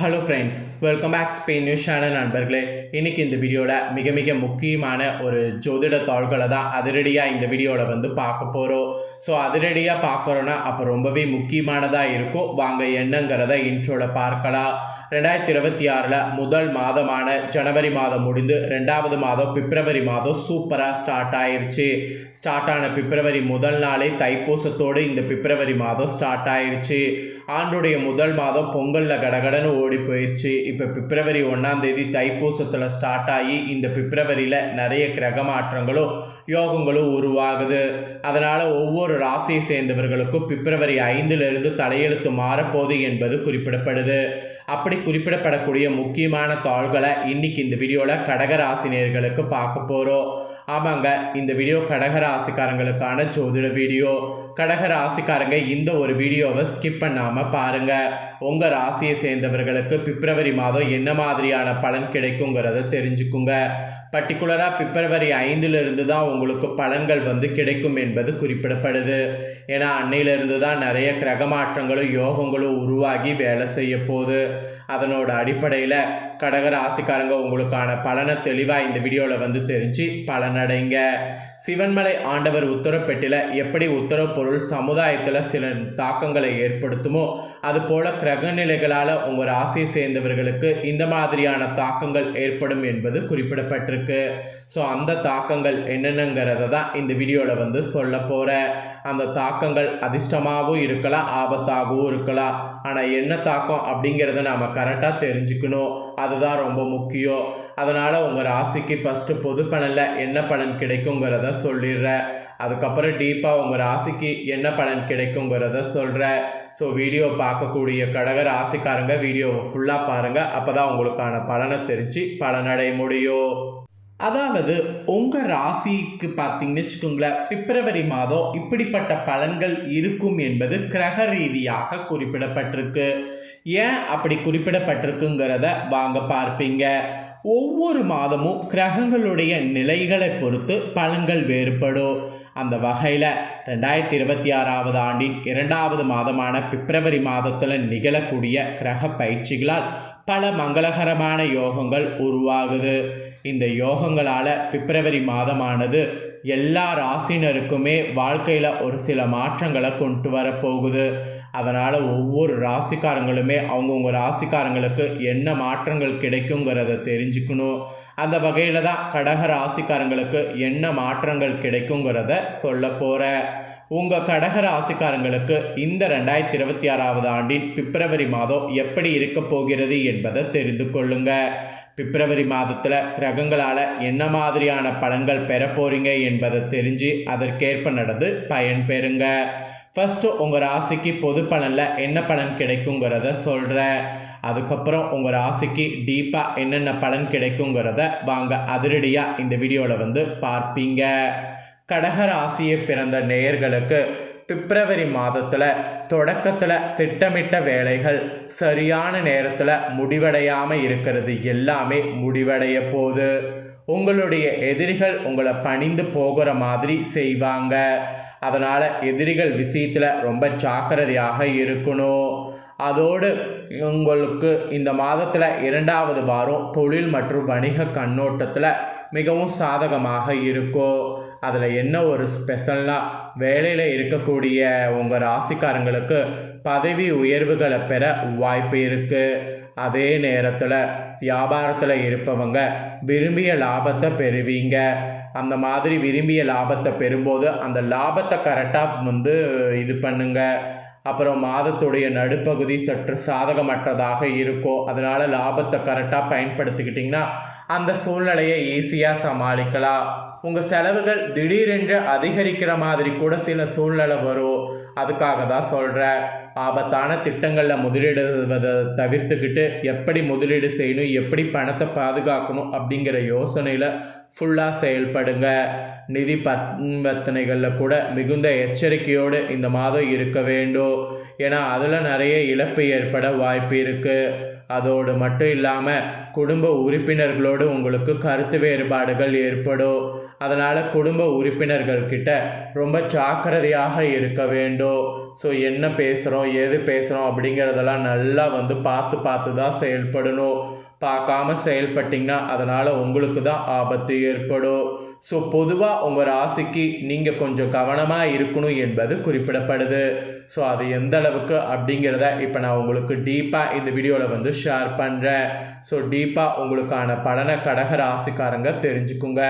Hello friends welcome back Spain news channel நண்பர்களே. இன்றைக்கி இந்த வீடியோட மிக மிக முக்கியமான ஒரு ஜோதிட தாள்களை தான் அதிரடியாக இந்த வீடியோவில் வந்து பார்க்க போகிறோம் ஸோ அதிரடியாக பார்க்குறோன்னா அப்போ ரொம்பவே முக்கியமானதாக இருக்கும். வாங்க என்னங்கிறத இன்ட்ரோவில் பார்க்கலாம். ரெண்டாயிரத்தி இருபத்தி ஆறில் முதல் மாதமான ஜனவரி மாதம் முடிந்து ரெண்டாவது மாதம் பிப்ரவரி மாதம் சூப்பராக ஸ்டார்ட் ஆயிடுச்சு ஸ்டார்ட் ஆன பிப்ரவரி முதல் நாளே தைப்பூசத்தோடு இந்த பிப்ரவரி மாதம் ஸ்டார்ட் ஆயிடுச்சு ஆண்டுடைய முதல் மாதம் பொங்கலில் கடகடன்னு ஓடி போயிடுச்சு இப்போ பிப்ரவரி ஒன்றாம் தேதி தைப்பூசத்தில் ஸ்டார்ட் ஆகி இந்த பிப்ரவரியில் நிறைய கிரக மாற்றங்களும் யோகங்களும் உருவாகுது. அதனால் ஒவ்வொரு ராசியை சேர்ந்தவர்களுக்கும் பிப்ரவரி ஐந்திலிருந்து தலையெழுத்து மாறப்போகுது என்பது குறிப்பிடப்படுது. அப்படி குறிப்பிடப்படக்கூடிய முக்கியமான தாள்களை இன்னைக்கு இந்த வீடியோவில் கடக ராசினியர்களுக்கு பார்க்க போகிறோம் ஆமாங்க இந்த வீடியோ கடகராசிக்காரங்களுக்கான ஜோதிட வீடியோ கடகராசிக்காரங்க இந்த ஒரு வீடியோவை ஸ்கிப் பண்ணாமல் பாருங்கள் உங்கள் ராசியை சேர்ந்தவர்களுக்கு பிப்ரவரி மாதம் என்ன மாதிரியான பலன் கிடைக்குங்கிறத தெரிஞ்சுக்குங்க. பர்டிகுலராக பிப்ரவரி ஐந்திலிருந்து தான் உங்களுக்கு பலன்கள் வந்து கிடைக்கும் என்பது குறிப்பிடப்படுது. ஏன்னா அன்னையிலிருந்து தான் நிறைய கிரக மாற்றங்களும் யோகங்களும் உருவாகி வேலை செய்ய போகுது அதனோட அடிப்படையில் கடகராசிக்காரங்க உங்களுக்கான பலனை தெளிவாக இந்த வீடியோவில் வந்து தெரிஞ்சு பலனடைங்க. சிவன்மலை ஆண்டவர் உத்தரப்பெட்டில் எப்படி உத்தரப்பொருள் சமுதாயத்தில் சில தாக்கங்களை ஏற்படுத்துமோ அதுபோல் கிரகநிலைகளால் உங்கள் ராசியை சேர்ந்தவர்களுக்கு இந்த மாதிரியான தாக்கங்கள் ஏற்படும் என்பது குறிப்பிடப்பட்டிருக்கு. ஸோ அந்த தாக்கங்கள் என்னென்னங்கிறத தான் இந்த வீடியோவில் வந்து சொல்ல போகிறேன் அந்த தாக்கங்கள் அதிர்ஷ்டமாகவும் இருக்கலாம் ஆபத்தாகவும் இருக்கலாம். ஆனால் என்ன தாக்கம் அப்படிங்கிறத நாம் கரெக்டாக தெரிஞ்சுக்கணும். அதுதான் ரொம்ப முக்கியம். அதனால் உங்கள் ராசிக்கு ஃபஸ்ட்டு பொது பலனில் என்ன பலன் கிடைக்குங்கிறத சொல்லிடுறேன் அதுக்கப்புறம் டீப்பாக உங்கள் ராசிக்கு என்ன பலன் கிடைக்குங்கிறத சொல்கிற ஸோ வீடியோ பார்க்கக்கூடிய கடக ராசிக்காரங்க வீடியோவை ஃபுல்லாக பாருங்கள் அப்போ தான் உங்களுக்கான பலனை தெரிஞ்சு பலனடைய முடியும். அதாவது உங்கள் ராசிக்கு பார்த்தீங்கன்னு வச்சுக்கோங்களேன் பிப்ரவரி மாதம் இப்படிப்பட்ட பலன்கள் இருக்கும் என்பது கிரக ரீதியாக குறிப்பிடப்பட்டிருக்கு. ஏன் அப்படி குறிப்பிடப்பட்டிருக்குங்கிறத வாங்க பார்ப்பீங்க. ஒவ்வொரு மாதமும் கிரகங்களுடைய நிலைகளை பொறுத்து பலன்கள் வேறுபடும். அந்த வகையில் ரெண்டாயிரத்தி இருபத்தி ஆறாவது ஆண்டின் இரண்டாவது மாதமான பிப்ரவரி மாதத்தில் நிகழக்கூடிய கிரக பயிற்சிகளால் பல மங்களகரமான யோகங்கள் உருவாகுது. இந்த யோகங்களால் பிப்ரவரி மாதமானது எல்லா ராசினருக்குமே வாழ்க்கையில் ஒரு சில மாற்றங்களை கொண்டு வரப்போகுது. அதனால் ஒவ்வொரு ராசிக்காரங்களுமே அவங்கவுங்க ராசிக்காரங்களுக்கு என்ன மாற்றங்கள் கிடைக்குங்கிறத தெரிஞ்சுக்கணும். அந்த வகையில் தான் கடக ராசிக்காரங்களுக்கு என்ன மாற்றங்கள் கிடைக்குங்கிறத சொல்ல போகிறேன் உங்கள் கடக ராசிக்காரங்களுக்கு இந்த ரெண்டாயிரத்தி இருபத்தி ஆறாவது ஆண்டின் பிப்ரவரி மாதம் எப்படி இருக்க போகிறது என்பதை தெரிந்து கொள்ளுங்க. பிப்ரவரி மாதத்தில் கிரகங்களால் என்ன மாதிரியான பலன்கள் பெற போகிறீங்க என்பதை தெரிஞ்சு அதற்கேற்ப நடந்து பயன் பெறுங்க. ஃபஸ்ட்டு உங்கள் ராசிக்கு பொது பலனில் என்ன பலன் கிடைக்குங்கிறத சொல்கிறேன் அதுக்கப்புறம் உங்கள் ராசிக்கு டீப்பாக என்னென்ன பலன் கிடைக்குங்கிறத வாங்க அதிரடியாக இந்த வீடியோவில் வந்து பார்ப்பீங்க. கடக ராசியை பிறந்த நேயர்களுக்கு பிப்ரவரி மாதத்தில் தொடக்கத்தில் திட்டமிட்ட வேலைகள் சரியான நேரத்தில் முடிவடையாமல் இருக்கிறது எல்லாமே முடிவடைய போகுது. உங்களுடைய எதிரிகள் உங்களை பணிந்து போகிற மாதிரி செய்வாங்க. அதனால் எதிரிகள் விஷயத்தில் ரொம்ப ஜாக்கிரதையாக இருக்கணும். அதோடு உங்களுக்கு இந்த மாதத்தில் இரண்டாவது வாரம் தொழில் மற்றும் வணிக கண்ணோட்டத்தில் மிகவும் சாதகமாக இருக்கும் அதில் என்ன ஒரு ஸ்பெஷல்னால் வேலையில் இருக்கக்கூடிய உங்கள் ராசிக்காரங்களுக்கு பதவி உயர்வுகளை பெற வாய்ப்பு இருக்குது அதே நேரத்தில் வியாபாரத்தில் இருப்பவங்க விரும்பிய லாபத்தை பெறுவீங்க. அந்த மாதிரி விரும்பிய லாபத்தை பெறும்போது அந்த லாபத்தை கரெக்டாக வந்து இது பண்ணுங்கள் அப்புறம் மாதத்துடைய நடுப்பகுதி சற்று சாதகமற்றதாக இருக்கும் அதனால் லாபத்தை கரெக்டாக பயன்படுத்திக்கிட்டிங்கன்னா அந்த சூழ்நிலையை ஈஸியாக சமாளிக்கலாம். உங்கள் செலவுகள் திடீரென்று அதிகரிக்கிற மாதிரி கூட சில சூழ்நிலை வரும். அதுக்காக தான் சொல்கிறேன் ஆபத்தான திட்டங்களில் முதலீடுவதை தவிர்த்துக்கிட்டு எப்படி முதலீடு செய்யணும் எப்படி பணத்தை பாதுகாக்கணும் அப்படிங்கிற யோசனையில் ஃபுல்லாக செயல்படுங்க. நிதி பரிவர்த்தனைகளில் கூட மிகுந்த எச்சரிக்கையோடு இந்த மாதம் இருக்க வேண்டும். ஏன்னா அதில் நிறைய இழப்பு ஏற்பட வாய்ப்பு இருக்குது அதோடு மட்டும் இல்லாமல் குடும்ப உறுப்பினர்களோடு உங்களுக்கு கருத்து வேறுபாடுகள் ஏற்படும். அதனால் குடும்ப உறுப்பினர்கள்கிட்ட ரொம்ப ஜாக்கிரதையாக இருக்க வேண்டும். ஸோ என்ன பேசுகிறோம் எது பேசுகிறோம் அப்படிங்கிறதெல்லாம் நல்லா வந்து பார்த்து பார்த்து தான் செயல்படணும். பார்க்காம செயல்பட்டிங்கன்னா அதனால் உங்களுக்கு தான் ஆபத்து ஏற்படும். ஸோ பொதுவாக உங்கள் ராசிக்கு நீங்கள் கொஞ்சம் கவனமாக இருக்கணும் என்பது குறிப்பிடப்படுது. ஸோ அது எந்த அளவுக்கு அப்படிங்கிறத இப்போ நான் உங்களுக்கு டீப்பாக இந்த வீடியோவில் வந்து ஷேர் பண்ணுறேன் ஸோ டீப்பாக உங்களுக்கான பலனை கடக ராசிக்காரங்க தெரிஞ்சுக்குங்க.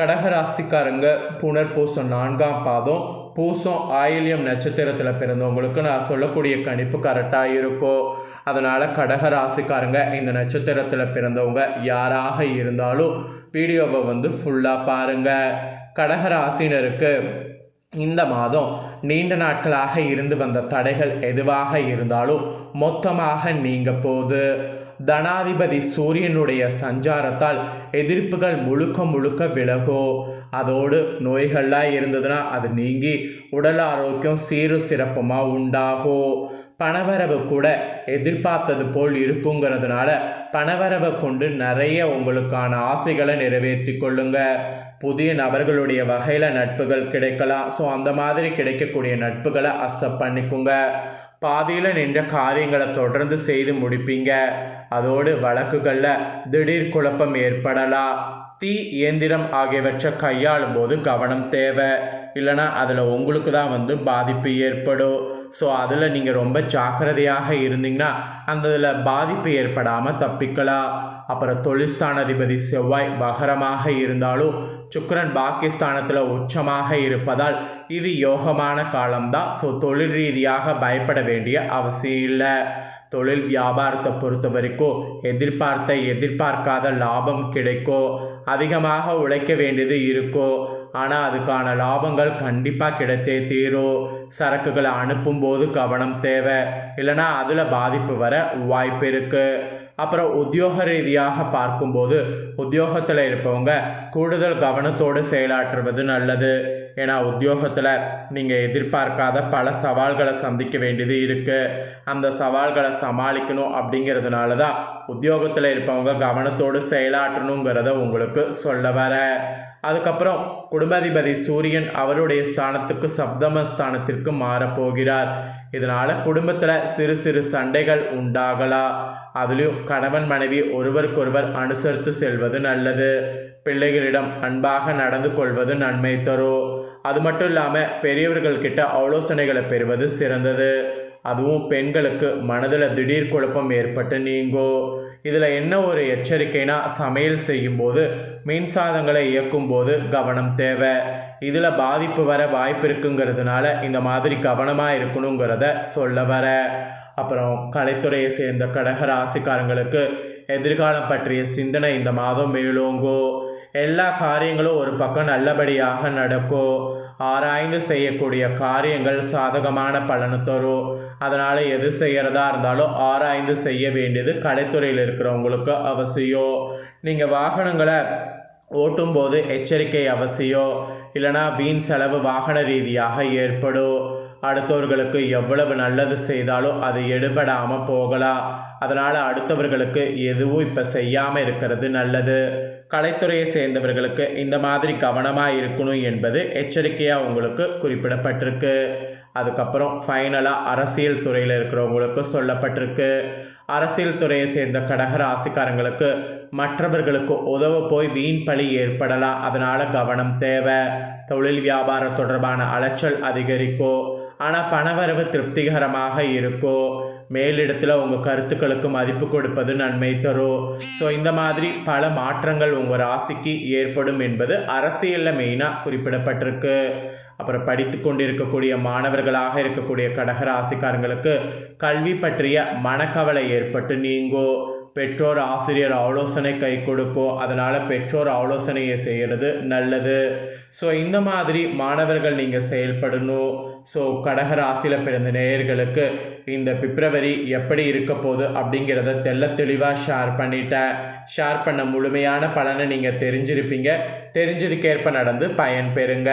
கடக ராசிக்காரங்க புனர்பூசம் நான்காம் பாதம் பூசம் ஆயில்யம் நட்சத்திரத்தில் பிறந்தவங்களுக்கு நான் சொல்லக்கூடிய கணிப்பு கரெக்டாக இருக்கும் அதனால் கடக ராசிக்காரங்க இந்த நட்சத்திரத்தில் பிறந்தவங்க யாராக இருந்தாலும் வீடியோவை வந்து ஃபுல்லாக பாருங்கள் கடக ராசினருக்கு இந்த மாதம் நீண்ட நாட்களாக இருந்து வந்த தடைகள் எதுவாக இருந்தாலும் மொத்தமாக நீங்க போது. தனாதிபதி சூரியனுடைய சஞ்சாரத்தால் எதிர்ப்புகள் முழுக்க முழுக்க விலகும் அதோடு நோய்கள்லாம் இருந்ததுன்னா அது நீங்கி உடல் ஆரோக்கியம் சீரு சிறப்புமாக உண்டாகும் பணவரவு கூட எதிர்பார்த்தது போல் இருக்குங்கிறதுனால பணவரவை கொண்டு நிறைய உங்களுக்கான ஆசைகளை நிறைவேற்றி கொள்ளுங்க. புதிய நபர்களுடைய வகையில் நட்புகள் கிடைக்கலாம். ஸோ அந்த மாதிரி கிடைக்கக்கூடிய நட்புகளை அக்செப்ட் பண்ணிக்கோங்க. பாதியில் நின்ற காரியங்களை தொடர்ந்து செய்து முடிப்பீங்க. அதோடு வழக்குகளில் திடீர் குழப்பம் ஏற்படலாம். தீ இயந்திரம் ஆகியவற்றை கையாளும் போது கவனம் தேவை. இல்லைனா அதில் உங்களுக்கு தான் வந்து பாதிப்பு ஏற்படும். ஸோ அதில் நீங்கள் ரொம்ப ஜாக்கிரதையாக இருந்தீங்கன்னா அந்த இதில் பாதிப்பு ஏற்படாமல் தப்பிக்கலாம். அப்புறம் தொழில்ஸ்தானாதிபதி செவ்வாய் பகரமாக இருந்தாலும் சுக்கரன் பாகிஸ்தானத்தில் உச்சமாக இருப்பதால் இது யோகமான காலம்தான். ஸோ தொழில் ரீதியாக பயப்பட வேண்டிய அவசியம் இல்லை. தொழில் வியாபாரத்தை பொறுத்த வரைக்கும் எதிர்பார்த்த எதிர்பார்க்காத லாபம் கிடைக்கும். அதிகமாக உழைக்க வேண்டியது இருக்கும். ஆனால் அதுக்கான லாபங்கள் கண்டிப்பாக கிடைத்தே தீரும். சரக்குகளை அனுப்பும்போது கவனம் தேவை. இல்லைனா அதில் பாதிப்பு வர வாய்ப்பு இருக்குது அப்புறம் உத்தியோக ரீதியாக பார்க்கும்போது உத்தியோகத்தில் இருப்பவங்க கூடுதல் கவனத்தோடு செயலாற்றுவது நல்லது. ஏன்னா உத்தியோகத்தில் நீங்கள் எதிர்பார்க்காத பல சவால்களை சந்திக்க வேண்டியது இருக்குது அந்த சவால்களை சமாளிக்கணும் அப்படிங்கிறதுனால தான் உத்தியோகத்தில் இருப்பவங்க கவனத்தோடு செயலாற்றணுங்கிறத உங்களுக்கு சொல்ல வர. அதுக்கப்புறம் குடும்பாதிபதி சூரியன் அவருடைய ஸ்தானத்துக்கு சப்தம ஸ்தானத்திற்கு மாறப்போகிறார். இதனால் குடும்பத்தில் சிறு சிறு சண்டைகள் உண்டாகலாம் அதுலேயும் கணவன் மனைவி ஒருவருக்கொருவர் அனுசரித்து செல்வது நல்லது. பிள்ளைகளிடம் அன்பாக நடந்து கொள்வது நன்மை தரும். அது மட்டும் இல்லாமல் பெரியவர்கள்கிட்ட ஆலோசனைகளை பெறுவது சிறந்தது. அதுவும் பெண்களுக்கு மனதில் திடீர் குழப்பம் ஏற்பட்டு நீங்கும் இதில் என்ன ஒரு எச்சரிக்கைனா சமையல் செய்யும்போது மின்சாதங்களை இயக்கும்போது கவனம் தேவை. இதில் பாதிப்பு வர வாய்ப்பு இருக்குங்கிறதுனால இந்த மாதிரி கவனமாக இருக்கணுங்கிறத சொல்ல வர. அப்புறம் கலைத்துறையை சேர்ந்த கடக ராசிக்காரங்களுக்கு எதிர்காலம் பற்றிய சிந்தனை இந்த மாதம் மேலோங்கோ. எல்லா காரியங்களும் ஒரு பக்கம் நல்லபடியாக நடக்கும் ஆராய்ந்து செய்யக்கூடிய காரியங்கள் சாதகமான பலனை தரும் அதனால் எது செய்கிறதா இருந்தாலும் ஆராய்ந்து செய்ய வேண்டியது கலைத்துறையில் இருக்கிறவங்களுக்கு அவசியம் நீங்கள் வாகனங்களை ஓட்டும்போது எச்சரிக்கை அவசியம் இல்லைனா வீண் செலவு வாகன ரீதியாக ஏற்படும் அடுத்தவர்களுக்கு எவ்வளவு நல்லது செய்தாலும் அது எடுபடாமல் போகலாம். அதனால் அடுத்தவர்களுக்கு எதுவும் இப்போ செய்யாமல் இருக்கிறது நல்லது. கலைத்துறையை சேர்ந்தவர்களுக்கு இந்த மாதிரி கவனமாக இருக்கணும் என்பது எச்சரிக்கையாக உங்களுக்கு குறிப்பிடப்பட்டிருக்கு. அதுக்கப்புறம் ஃபைனலாக அரசியல் துறையில் இருக்கிறவங்களுக்கு சொல்லப்பட்டிருக்கு. அரசியல் துறையை சேர்ந்த கடக ராசிக்காரங்களுக்கு மற்றவர்களுக்கு உதவ போய் வீண் பழி ஏற்படலாம் அதனால் கவனம் தேவை. தொழில் வியாபாரம் தொடர்பான அலைச்சல் அதிகரிக்கும். ஆனால் பணவரவு திருப்திகரமாக இருக்கும் மேலிடத்தில் உங்கள் கருத்துக்களுக்கு மதிப்பு கொடுப்பது நன்மை தரும் ஸோ இந்த மாதிரி பல மாற்றங்கள் உங்கள் ராசிக்கு ஏற்படும் என்பது அரசியலில் மெயினாக குறிப்பிடப்பட்டிருக்கு. அப்புறம் படித்து கொண்டிருக்கக்கூடிய மாணவர்களாக இருக்கக்கூடிய கடகராசிக்காரங்களுக்கு கல்வி பற்றிய மனக்கவலை ஏற்பட்டு நீங்கோ. பெற்றோர் ஆசிரியர் ஆலோசனை கை கொடுக்கும் அதனால் பெற்றோர் ஆலோசனையை செய்கிறது நல்லது. ஸோ இந்த மாதிரி மாணவர்கள் நீங்கள் செயல்படணும். ஸோ கடகராசியில் பிறந்த நேயர்களுக்கு இந்த பிப்ரவரி எப்படி இருக்க போகுது அப்படிங்கிறத தெல்ல தெளிவாக ஷேர் பண்ணிட்டேன். ஷேர் பண்ண முழுமையான பலனை நீங்கள் தெரிஞ்சிருப்பீங்க. தெரிஞ்சதுக்கேற்ப நடந்து பயன் பெறுங்க.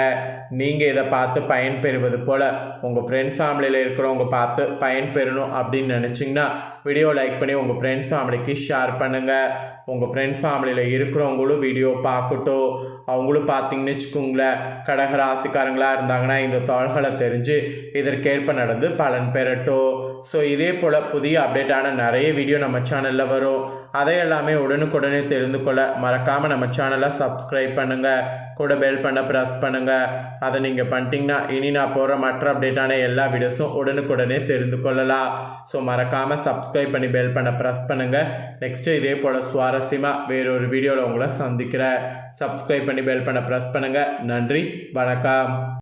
நீங்கள் இதை பார்த்து பயன்பெறுவது போல் உங்கள் ஃப்ரெண்ட்ஸ் ஃபேமிலியில் இருக்கிறவங்க பார்த்து பயன்பெறணும் அப்படின்னு நினச்சிங்கன்னா வீடியோ லைக் பண்ணி உங்கள் ஃப்ரெண்ட்ஸ் ஃபேமிலிக்கு ஷேர் பண்ணுங்கள் உங்கள் ஃப்ரெண்ட்ஸ் ஃபேமிலியில் இருக்கிறவங்களும் வீடியோ பார்க்கட்டும். அவங்களும் பார்த்தீங்கன்னு வச்சுக்கோங்களேன் கடகராசிக்காரங்களாக இருந்தாங்கன்னா இந்த தாள்களை தெரிஞ்சு இதற்கேற்ப நடந்து பலன் பெறட்டும். ஸோ இதே போல் புதிய அப்டேட்டான நிறைய வீடியோ நம்ம சேனலில் வரும். அதை எல்லாமே உடனுக்குடனே தெரிந்து கொள்ள மறக்காமல் நம்ம சேனலை சப்ஸ்கிரைப் பண்ணுங்கள் கூட பெல் பண்ண ப்ரெஸ் பண்ணுங்கள் அதை நீங்கள் பண்ணிட்டீங்கன்னா இனி நான் போடுற மற்ற அப்டேட்டான எல்லா வீடியோஸும் உடனுக்குடனே தெரிந்து கொள்ளலாம். ஸோ மறக்காமல் சப்ஸ்கிரைப் பண்ணி பெல் பண்ண ப்ரெஸ் பண்ணுங்கள் நெக்ஸ்ட்டு இதே போல் சுவாரஸ்யமாக வேறொரு வீடியோவில் உங்களை சந்திக்கிறேன். சப்ஸ்கிரைப் பண்ணி பெல் பண்ண ப்ரெஸ் பண்ணுங்கள் நன்றி. வணக்கம்.